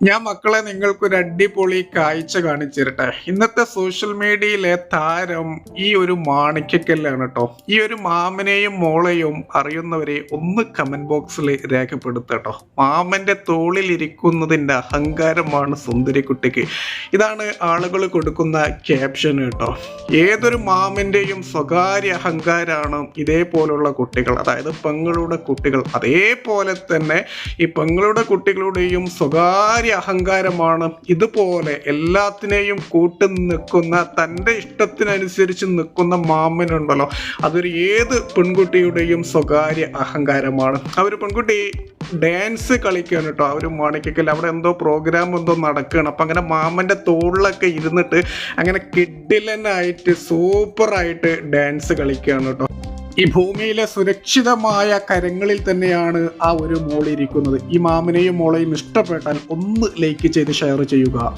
ഞാൻ മക്കളെ നിങ്ങൾക്കൊരു അടിപൊളി കാഴ്ച കാണിച്ചു തരട്ടെ ഇന്നത്തെ സോഷ്യൽ മീഡിയയിലെ താരം ഈ ഒരു മാണിക്കക്കല്ലാണ് കേട്ടോ ഈ ഒരു മാമനെയും മോളെയും അറിയുന്നവരെ ഒന്ന് കമന്റ് ബോക്സിൽ രേഖപ്പെടുത്തട്ടോ. മാമന്റെ തോളിൽ ഇരിക്കുന്നതിന്റെ അഹങ്കാരമാണ് സുന്ദരിക്കുട്ടിക്ക്. ഇതാണ് ആളുകൾ കൊടുക്കുന്ന ക്യാപ്ഷൻ കേട്ടോ. ഏതൊരു മാമിന്റെയും സ്വകാര്യ അഹങ്കാരമാണ് ഇതേപോലുള്ള കുട്ടികൾ. അതായത് പെങ്ങളുടെ കുട്ടികൾ. അതേപോലെ തന്നെ ഈ പെങ്ങളുടെ കുട്ടികളുടെയും സ്വകാര്യ അഹങ്കാരമാണ് ഇതുപോലെ എല്ലാത്തിനെയും കൂട്ടി നിൽക്കുന്ന തന്റെ ഇഷ്ടത്തിനനുസരിച്ച് നിൽക്കുന്ന മാമനുണ്ടല്ലോ. അതൊരു ഏത് പെൺകുട്ടിയുടെയും സ്വകാര്യ അഹങ്കാരമാണ്. ആ ഒരു പെൺകുട്ടി ഡാൻസ് കളിക്കാൻ കേട്ടോ. ആ ഒരു മാണിക്കൽ അവിടെ എന്തോ പ്രോഗ്രാം എന്തോ നടക്കുകയാണ്. അപ്പം അങ്ങനെ മാമന്റെ തോളിലൊക്കെ ഇരുന്നിട്ട് അങ്ങനെ കിഡിലനായിട്ട് സൂപ്പറായിട്ട് ഡാൻസ് കളിക്കുകയാണ് കേട്ടോ. ഈ ഭൂമിയിലെ സുരക്ഷിതമായ കരങ്ങളിൽ തന്നെയാണ് ആ ഒരു മോൾ ഇരിക്കുന്നത്. ഈ മാമനെയും മോളെയും ഇഷ്ടപ്പെട്ടാൽ ഒന്ന് ലൈക്ക് ചെയ്ത് ഷെയർ ചെയ്യുക.